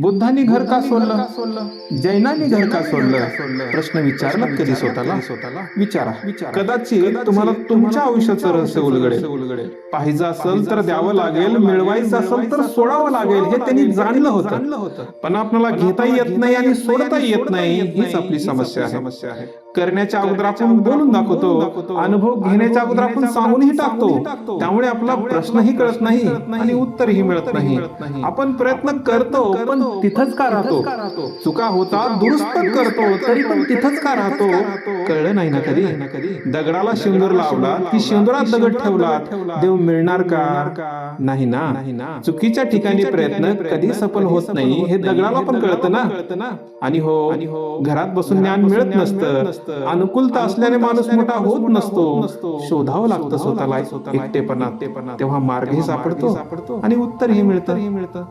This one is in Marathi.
बुद्धांनी घर का सोडलं? जैनांनी घर का सोडलं? प्रश्न विचारला कधी स्वतःला? स्वतःला? विचारा. कदाचित तुम्हाला तुमच्या आयुष्याचं रहस्य उलगडे उलगडे पाहिजे असेल तर द्यावं लागेल मिळवायचं असेल तर सोडावं लागेल हे त्यांनी जाणलं होतं. पण आपल्याला घेता येत नाही आणि सोडता येत नाही हीच आपली समस्या समस्या आहे. करण्याच्या अगोदर आपण बोलून दाखवतो अनुभव घेण्याच्या अगोदर आपण सांगूनही टाकतो. त्यामुळे आपला प्रश्नही कळत नाही आणि उत्तरही मिळत नाही. आपण प्रयत्न करतो पण तिथंच का राहतो? चुका होता दुरुस्त करतो तरी पण तिथंच का राहतो? कळलं नाही ना कधी? दगडाला शेंदूर लावला की शेंदुरात दगड ठेवला देव मिळणार का? नाही ना. नाही ना. चुकीच्या ठिकाणी प्रयत्न कधी सफल होत नाही हे दगडाला पण कळतं ना. कळतं ना. आणि हो आणि हो घरात बसून ज्ञान मिळत नसतं. अनुकूलता असल्याने माणूस मोठा होत नसतो. शोधावं लागतं स्वतःला एकटेपणा. तेव्हा मार्गही सापडतो. आणि उत्तरही मिळतं. मिळतं.